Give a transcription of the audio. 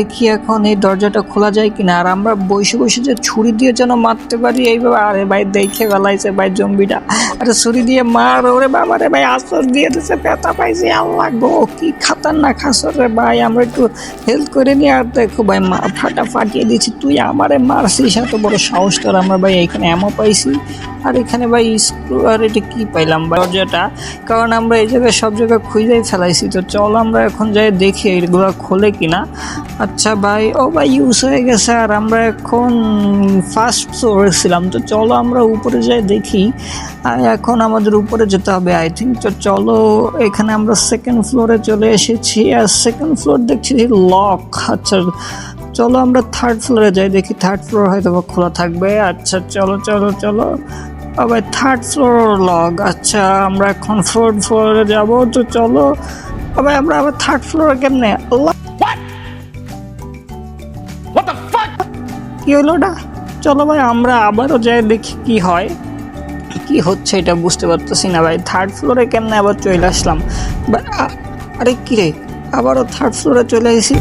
দেখি এখন এই দরজাটা খোলা যায় কিনা। আর আমরা বসে বসে যে ছুরি দিয়ে যেন মারতে পারি এইভাবে আরে ভাই, দেখে বেলাইছে ভাই জম্বিটা। আরে ছুরি দিয়ে মার, ওরে বাবা রে ভাই, আসর দিয়ে দিছে পেতা পাইছে, আল্লাহ গো, কি খাতারনাক আসর রে ভাই, আমরা একটু হেল্প করে নিয়ে আর দেখো ভাই, মা, ফাটা ফাটিয়ে দিচ্ছি তুই আমারে মারছিস, এত বড় সাহস তোর আমরা ভাই এখানে এমও পাইছি। আর এখানে ভাই স্ক্রু আর এটা কি পাইলাম দরজাটা, কারণ আমরা এই জায়গায় সব জায়গায় খুঁজেই ফেলাইছি। তো চল আমরা এখন যাই দেখি এগুলো খোলে কিনা। আচ্ছা ভাই, ও ভাই ইউজ হয়ে গেছে আর আমরা এখন ফার্স্ট ফ্লোরে ছিলাম। তো চলো আমরা উপরে যাই দেখি। আর এখন আমাদের উপরে যেতে হবে আই থিঙ্ক তো চলো এখানে আমরা সেকেন্ড ফ্লোরে চলে এসেছি। আর সেকেন্ড ফ্লোর দেখছি লক আচ্ছা চলো আমরা থার্ড ফ্লোরে যাই, দেখি থার্ড ফ্লোর হয়তো বা খোলা থাকবে। আচ্ছা চলো চলো চলো। আবার থার্ড ফ্লোর লগ আচ্ছা আমরা এখন ফোর্থ ফ্লোরে যাব। তো চলো। আবার আমরা আবার থার্ড ফ্লোরে কেমনে? আল্লাহ কি হলো ওটা চলো ভাই, আমরা আবারও যাই, দেখি কি হয়। কি হচ্ছে এটা বুঝতে পারতেছি না ভাই। থার্ড ফ্লোরে কেমনে আবার চলে আসলাম? আরে কি রে? আবারও থার্ড ফ্লোরে চলে এসেছি